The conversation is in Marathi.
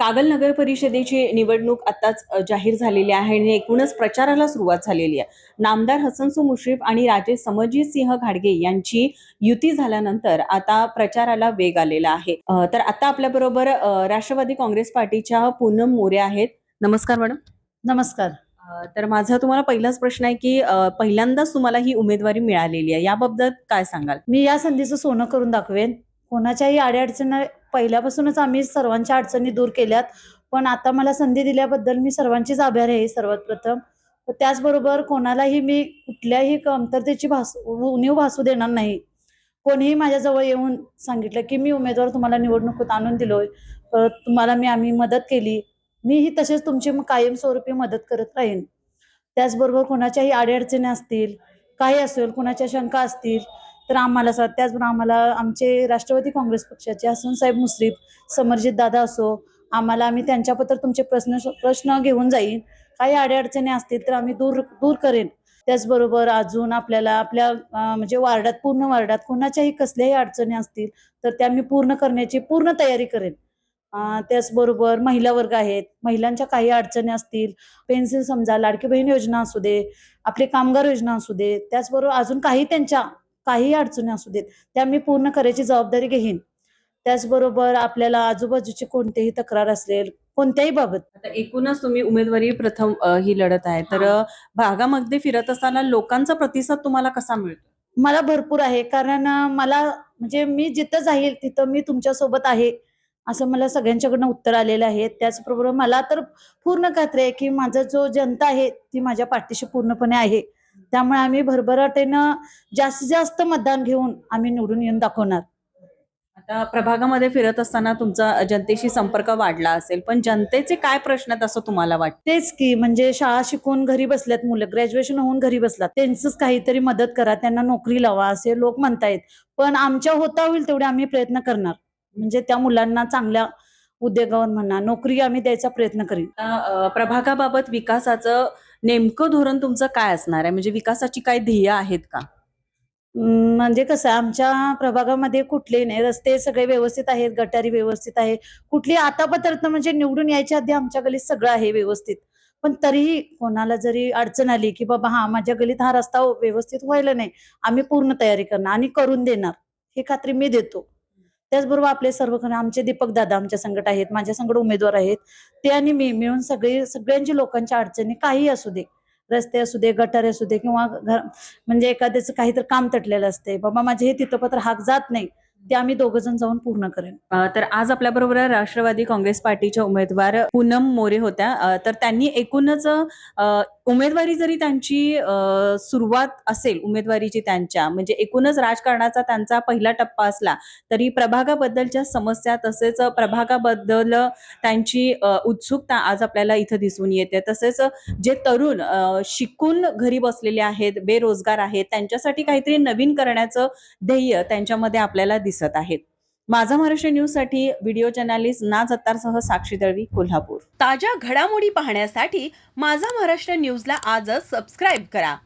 कागल नगर परिषदेची निवडणूक आताच जाहीर झालेली आहे आणि एकूणच प्रचाराला सुरुवात झालेली आहे. नामदार हसनसू मुश्रीफ आणि राजे समरजित सिंह घाडगे यांची युती झाल्यानंतर आता प्रचाराला वेग आलेला आहे. तर आता आपल्या बरोबर राष्ट्रवादी काँग्रेस पार्टीच्या पूनम मोरे आहेत. नमस्कार मॅडम. नमस्कार. तर माझा तुम्हाला पहिलाच प्रश्न आहे की पहिल्यांदाच तुम्हाला ही उमेदवारी मिळालेली आहे. याबाबत काय सांगाल? मी या संधीचं सोनं करून दाखवेन. कोणाच्याही अडीअडचणी पहिल्यापासूनच आम्ही सर्वांच्या अडचणी दूर केल्यात. पण आता मला संधी दिल्याबद्दल मी सर्वांचीच आभार आहे सर्वात प्रथम त्याचबरोबर कोणालाही मी कुठल्याही कमतरतेची भास उणीव भासू देणार नाही. कोणीही माझ्याजवळ येऊन सांगितलं की मी उमेदवार तुम्हाला निवडणुकीत आणून दिलोय. परत तुम्हाला मी आम्ही मदत केली. मीही तसेच तुमची कायमस्वरूपी मदत करत राहीन. त्याचबरोबर कोणाच्याही अडीअडचणी असतील काही असेल कोणाच्या शंका असतील तर आम्हाला असं त्याचबरोबर आम्हाला आमचे राष्ट्रवादी काँग्रेस पक्षाचे हसन साहेब मुश्रीफ समरजित दादा असो आम्हाला आम्ही त्यांच्याबद्दल तुमचे प्रश्न प्रश्न घेऊन जाईन काही अडीअडचणी असतील तर आम्ही दूर दूर करेन. त्याचबरोबर अजून आपल्याला आपल्या म्हणजे वार्डात पूर्ण वार्डात कोणाच्याही कसल्याही अडचणी असतील तर त्या मी पूर्ण करण्याची पूर्ण तयारी करेन. त्याचबरोबर महिला वर्ग आहेत. महिलांच्या काही अडचणी असतील पेन्सिल समजा लाडकी बहीण योजना असू दे आपली कामगार योजना असू दे त्याचबरोबर अजून काही त्यांच्या काही अडचणी असू देत त्या मी पूर्ण करायची जबाबदारी घेईन. त्याचबरोबर आपल्याला आजूबाजूची कोणतीही तक्रार असेल कोणत्याही बाबत. आता एकूणच तुम्ही उमेदवारी प्रथम ही लढत आहे. तर भागामध्ये फिरत असताना लोकांचा प्रतिसाद तुम्हाला कसा मिळतो? मला भरपूर आहे. कारण मला म्हणजे मी जिथं जाईल तिथं मी तुमच्यासोबत आहे असं मला सगळ्यांच्याकडनं उत्तर आलेलं आहे. त्याचबरोबर मला तर पूर्ण खात्री आहे की माझा जो जनता आहे ती माझ्या पाठीशी पूर्णपणे आहे. त्यामुळे आम्ही भरभराटेनं जास्तीत जास्त मतदान घेऊन आम्ही निवडून येऊन दाखवणार. आता प्रभागामध्ये फिरत असताना तुमचा जनतेशी संपर्क वाढला असेल पण जनतेचे काय प्रश्न आहेत असं तुम्हाला वाटतं? तेच की म्हणजे शाळा शिकून घरी बसल्यात मुलं ग्रॅज्युएशन होऊन घरी बसलात त्यांचंच काहीतरी मदत करा त्यांना नोकरी लावा असे लोक म्हणतायत. पण आमच्या होता होईल तेवढे आम्ही प्रयत्न करणार. म्हणजे त्या मुलांना चांगल्या उद्योगावर म्हणा नोकरी आम्ही द्यायचा प्रयत्न करीन. प्रभागाबाबत विकासाचं नेमकं धोरण तुमचं काय असणार आहे? म्हणजे विकासाची काय ध्येय आहेत का? म्हणजे कसं आहे, आमच्या प्रभागामध्ये कुठले नाही रस्ते सगळे व्यवस्थित आहेत गटारी व्यवस्थित आहे. कुठली आतापर्यंत म्हणजे निवडून यायच्या आधी आमच्या गलीत सगळं आहे व्यवस्थित. पण तरीही कोणाला जरी अडचण आली की बाबा हा माझ्या गलीत हा रस्ता व्यवस्थित व्हायला नाही आम्ही पूर्ण तयारी करणार आणि करून देणार. ही खात्री मी देतो. त्याचबरोबर आपले सर्व आमचे दीपक दादा आमच्या संकट आहेत माझ्या संकट उमेदवार आहेत. ते आणि मी मिळून सगळे सगळ्यांची लोकांच्या अडचणी काही असू दे रस्ते असू दे गटारे असू दे किंवा घर म्हणजे एखाद्याचं काहीतरी काम तटलेलं असते बाबा माझे हे तिथपत्र हाक जात नाही. ते आम्ही दोघं जण जाऊन पूर्ण करेन. तर आज आपल्या बरोबर राष्ट्रवादी काँग्रेस पार्टीच्या उमेदवार पूनम मोरे होत्या. तर त्यांनी एकूणच अ, उमेदवारी जरी त्यांची अ, सुरुवात असेल उमेदवारीची त्यांच्या म्हणजे एकूणच राजकारणाचा त्यांचा पहिला टप्पा असला तरी प्रभागाबद्दलच्या समस्या तसेच प्रभागाबद्दल त्यांची उत्सुकता आज आपल्याला इथं दिसून येते. तसेच जे तरुण शिकून घरी बसलेले आहेत बेरोजगार आहेत त्यांच्यासाठी काहीतरी नवीन करण्याचं ध्येय त्यांच्यामध्ये आपल्याला दिसत आहेत. माझा महाराष्ट्र न्यूजसाठी व्हिडिओ जर्नालिस्ट नाज अत्तारसह साक्षी दळवी कोल्हापूर. ताज्या घडामोडी पाहण्यासाठी माझा महाराष्ट्र न्यूजला आजच सबस्क्राईब करा.